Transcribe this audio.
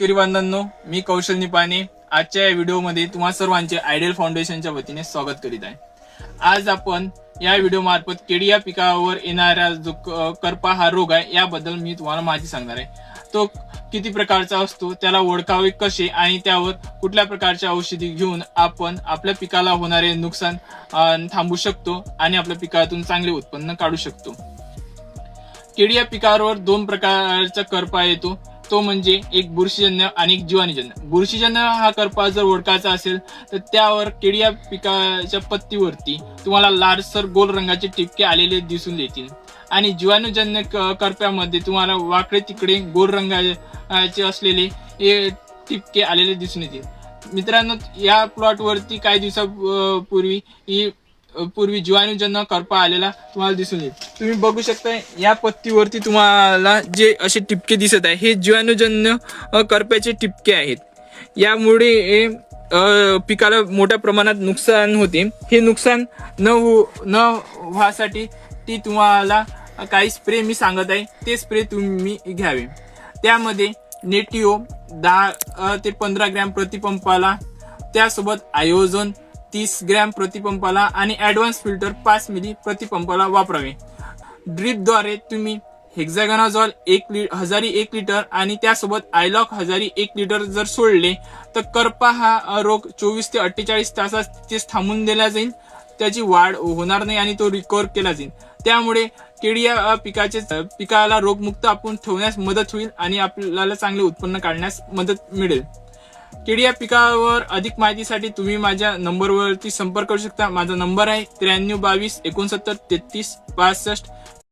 शेतकरी बांधवांनो मी कौशल निपाने. आजच्या या व्हिडिओमध्ये तुम्हा सर्वांचे आयडियल फाउंडेशनच्या वतीने स्वागत करीत आहे. आज आपण या व्हिडिओ मार्फत केळी या पिकावर येणारा जो करपा हा रोग आहे याबद्दल मी तुम्हाला माहिती सांगणार आहे. तो किती प्रकारचा असतो त्याला ओळखावे कसे आणि त्यावर कुठल्या प्रकारच्या औषधी घेऊन आपण आपल्या पिकाला होणारे नुकसान थांबू शकतो आणि आपल्या पिकातून चांगले उत्पन्न काढू शकतो. केळी या पिकावर दोन प्रकारचा करपा येतो. तो म्हणजे एक बुरशीजन्य आणि एक जीवाणीजन्य. बुरशीजन्य हा करपा जर ओळखायचा असेल तर त्यावर केळी या पिकाच्या पत्तीवरती तुम्हाला लालसर गोल रंगाचे टिपके आलेले दिसून येतील आणि जीवाणूजन्य क- करप्यामध्ये तुम्हाला वाकडे तिकडे गोल रंगाचे असलेले टिपके आलेले दिसून येतील. मित्रांनो या प्लॉटवरती काही दिवसापूर्वी ही पूर्वी जीवाणूजन्य करपा आलेला तुम्हाला दिसून येईल. तुम्ही बघू शकता या पत्तीवरती तुम्हाला जे असे टिपके दिसत आहे हे जीवाणूजन्य करप्याचे टिपके आहेत. यामुळे पिकाला मोठ्या प्रमाणात नुकसान होते. हे नुकसान न हो न व्हासाठी ती तुम्हाला काही स्प्रे मी सांगत आहे ते स्प्रे तुम्ही घ्यावे. त्यामध्ये नेटिओ दहा ते पंधरा ग्रॅम प्रतिपंपाला त्यासोबत आयोजन तीस ग्रॅम प्रतिपंपाला आणि ऍडव्हान्स फिल्टर पाच मिली प्रतिपंपाला वापरावे. ड्रीपद्वारे तुम्ही हेक्झॅगॉनाझॉल एक लि हजारी एक लिटर आणि त्यासोबत आयलॉक हजारी एक लिटर जर सोडले तर करपा हा रोग चोवीस ते अठ्ठेचाळीस तासात तिथेच थांबून दिला जाईल. त्याची वाढ होणार नाही आणि तो रिकवर केला जाईल. त्यामुळे केळी या पिकाचे पिकाला रोगमुक्त आपण ठेवण्यास मदत होईल आणि आपल्याला चांगले उत्पन्न काढण्यास मदत मिळेल. केळी या पिकावर अधिक माहितीसाठी तुम्ही माझ्या नंबरवरती संपर्क करू शकता. माझा नंबर आहे त्र्याण्णव बावीस एकोणसत्तर तेहतीस पासष्ट